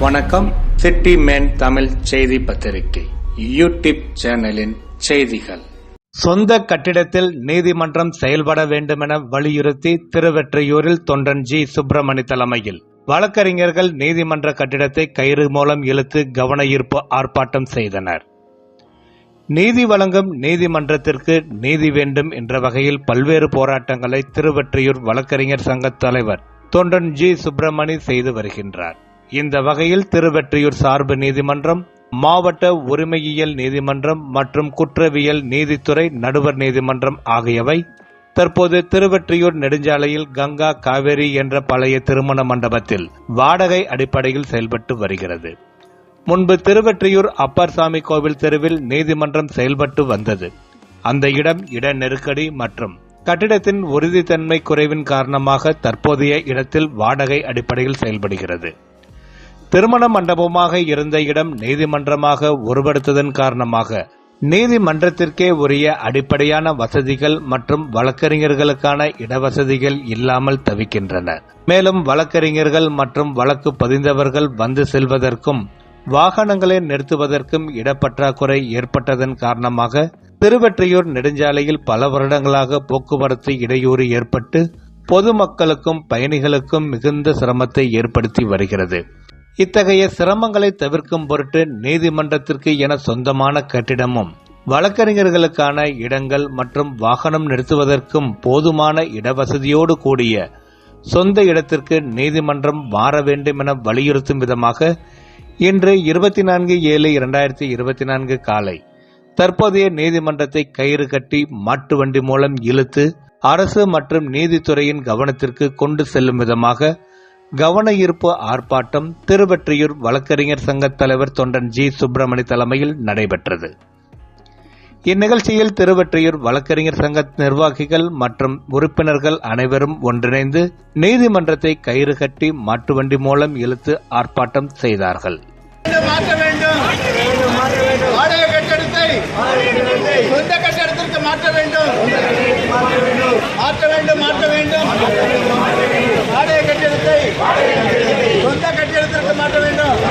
வணக்கம். City man Tamil செய்தி பத்திரிகை யூடியூப் சேனலின் செய்திகள். சொந்த கட்டிடத்தில் நீதிமன்றம் செயல்பட வேண்டுமென வலியுறுத்தி திருவெற்றியூரில் தொண்டன் ஜி. சுப்பிரமணி தலைமையில். வழக்கறிஞர்கள் நீதிமன்ற கட்டிடத்தை கயிறு மூலம் இழுத்து கவன ஈர்ப்பு ஆர்ப்பாட்டம் செய்தனர். நீதி வழங்கும் நீதிமன்றத்திற்கு நீதி வேண்டும் என்ற வகையில் பல்வேறு போராட்டங்களை திருவெற்றியூர் வழக்கறிஞர் சங்க தலைவர் தொண்டன் ஜி. சுப்பிரமணி செய்து வருகின்றார். இந்த வகையில் திருவெற்றியூர் சார்பு நீதிமன்றம் மாவட்ட உரிமையியல் நீதிமன்றம் மற்றும் குற்றவியல் நீதித்துறை நடுவர் நீதிமன்றம் ஆகியவை தற்போது திருவெற்றியூர் நெடுஞ்சாலையில் கங்கா காவேரி என்ற பழைய திருமண மண்டபத்தில் வாடகை அடிப்படையில் செயல்பட்டு வருகிறது. முன்பு திருவெற்றியூர் அப்பர்சாமி கோவில் தெருவில் நீதிமன்றம் செயல்பட்டு வந்தது. அந்த இடம் இட நெருக்கடி மற்றும் கட்டிடத்தின் உறுதித்தன்மை குறைவின் காரணமாக தற்போதைய இடத்தில் வாடகை அடிப்படையில் செயல்படுகிறது. திருமண மண்டபமாக இருந்த இடம் நீதிமன்றமாக உருவெடுத்ததன் காரணமாக நீதிமன்றத்திற்கே உரிய அடிப்படையான வசதிகள் மற்றும் வழக்கறிஞர்களுக்கான இடவசதிகள் இல்லாமல் தவிக்கின்றன. மேலும் வழக்கறிஞர்கள் மற்றும் வழக்கு பதிந்தவர்கள் வந்து செல்வதற்கும் வாகனங்களை நிறுத்துவதற்கும் இடப்பற்றாக்குறை ஏற்பட்டதன் காரணமாக திருவெற்றியூர் நெடுஞ்சாலையில் பல வருடங்களாக போக்குவரத்து இடையூறு ஏற்பட்டு பொதுமக்களுக்கும் பயணிகளுக்கும் மிகுந்த சிரமத்தை ஏற்படுத்தி வருகிறது. இத்தகைய சிரமங்களை தவிர்க்கும் பொருட்டு நீதிமன்றத்திற்கு என சொந்தமான கட்டிடமும் வழக்கறிஞர்களுக்கான இடங்கள் மற்றும் வாகனம் நிறுத்துவதற்கும் போதுமான இடவசதியோடு கூடிய சொந்த இடத்திற்கு நீதிமன்றம் மாற வேண்டும் என வலியுறுத்தும் விதமாக இன்று இருபத்தி நான்கு ஏழு இரண்டாயிரத்தி இருபத்தி நான்கு காலை தற்போதைய நீதிமன்றத்தை கயிறு கட்டி மாட்டு வண்டி மூலம் இழுத்து அரசு மற்றும் நீதித்துறையின் கவனத்திற்கு கொண்டு செல்லும் விதமாக கவன ஈர்ப்பு ஆர்ப்பாட்டம் திருவெற்றியூர் வழக்கறிஞர் சங்க தலைவர் தொண்டன் ஜி சுப்பிரமணி தலைமையில் நடைபெற்றது. இந்நிகழ்ச்சியில் திருவெற்றியூர் வழக்கறிஞர் சங்க நிர்வாகிகள் மற்றும் உறுப்பினர்கள் அனைவரும் ஒன்றிணைந்து நீதிமன்றத்தை கயிறு கட்டி மாட்டு வண்டி மூலம் இழுத்து ஆர்ப்பாட்டம் செய்தார்கள். மாற்ற வேண்டும். மாற்ற வேண்டும். மாற்ற வேண்டும்.